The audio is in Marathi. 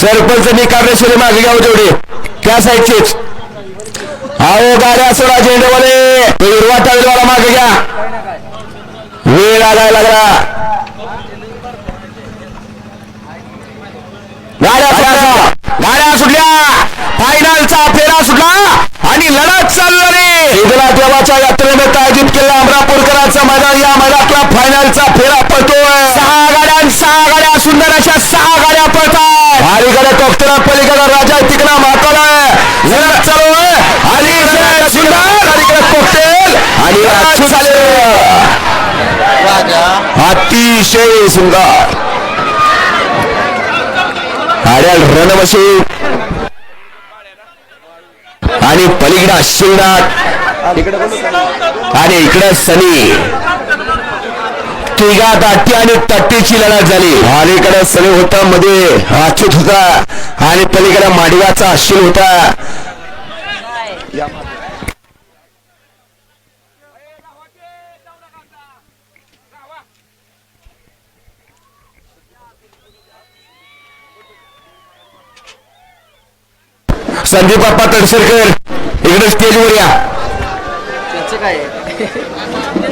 सरपंच निकाल रेषेने मागे घ्यावं तेवढे. त्या साईडचेच. अहो गाड्या सोडा झेंडेवाले. तो हिरवा टाळीवाला मागे घ्या. वेळ लागायला लागला. गाड्या सुटल्या गाड्या सुटल्या. फायनलचा फेरा सुटला. आणि लढत चालला रे. ईदला देवाच्या यात्रेने आयोजित केला अमरापूरकरांचा मैदान. या मैदानातला फायनलचा फेरा पडतोय. सहा गाड्या सहा गाड्या सुंदर अशा सहा गाड्या अलीकडे पलीकडे राजा आहे, तिकडे महाकाल आहे. चालू आहे आणि कोकटेल आणि राजू झाले अतिशय सुंदर. आड्याल रणवशी. आणि पलीकडा शिंगणात. आणि इकडे सनी. तिघा दाटी आणि तट्टीची लढत झाली. अलीकडे सनी होता मध्ये. अच्युत होता. आणि पलीकडे माडगाचा अश्विन होता संदीप बाप्पा तडसरकर इकडे स्टेजवर या. काय?